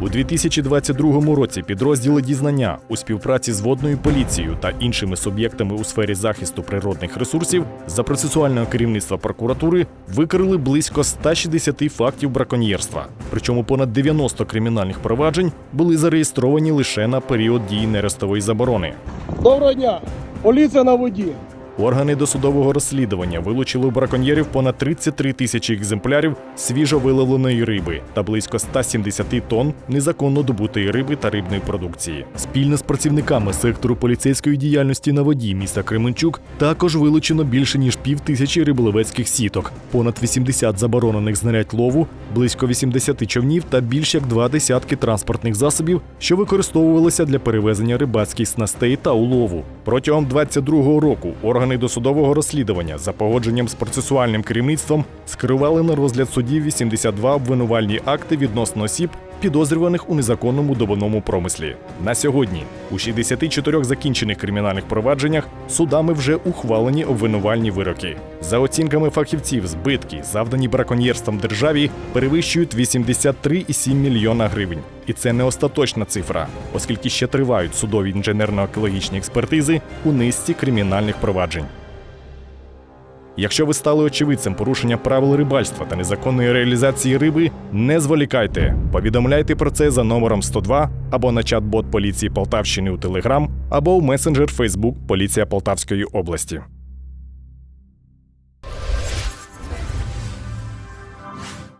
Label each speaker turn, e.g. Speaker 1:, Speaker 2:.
Speaker 1: У 2022 році підрозділи дізнання у співпраці з водною поліцією та іншими суб'єктами у сфері захисту природних ресурсів за процесуального керівництва прокуратури викрили близько 160 фактів браконьєрства. Причому понад 90 кримінальних проваджень були зареєстровані лише на період дії нерестової заборони.
Speaker 2: Доброго дня! Поліція на воді.
Speaker 1: Органи досудового розслідування вилучили у браконьєрів понад 33 тисячі екземплярів свіжо виловленої риби та близько 170 тонн незаконно добутої риби та рибної продукції. Спільно з працівниками сектору поліцейської діяльності на воді міста Кременчук також вилучено більше ніж пів тисячі риболовецьких сіток, понад 80 заборонених знарядь лову, близько 80 човнів та більш як два десятки транспортних засобів, що використовувалися для перевезення рибацьких снастей та улову. Протягом 22-го року органи досудового розслідування. За погодженням з процесуальним керівництвом скерували на розгляд судів 82 обвинувальні акти відносно осіб, підозрюваних у незаконному добувному промислі. На сьогодні у 64 закінчених кримінальних провадженнях судами вже ухвалені обвинувальні вироки. За оцінками фахівців, збитки, завдані браконьєрством державі, перевищують 83,7 мільйона гривень. І це не остаточна цифра, оскільки ще тривають судові інженерно-екологічні експертизи у низці кримінальних проваджень. Якщо ви стали очевидцем порушення правил рибальства та незаконної реалізації риби, не зволікайте. Повідомляйте про це за номером 102 або на чат-бот поліції Полтавщини у Телеграм, або у месенджер Фейсбук Поліція Полтавської області.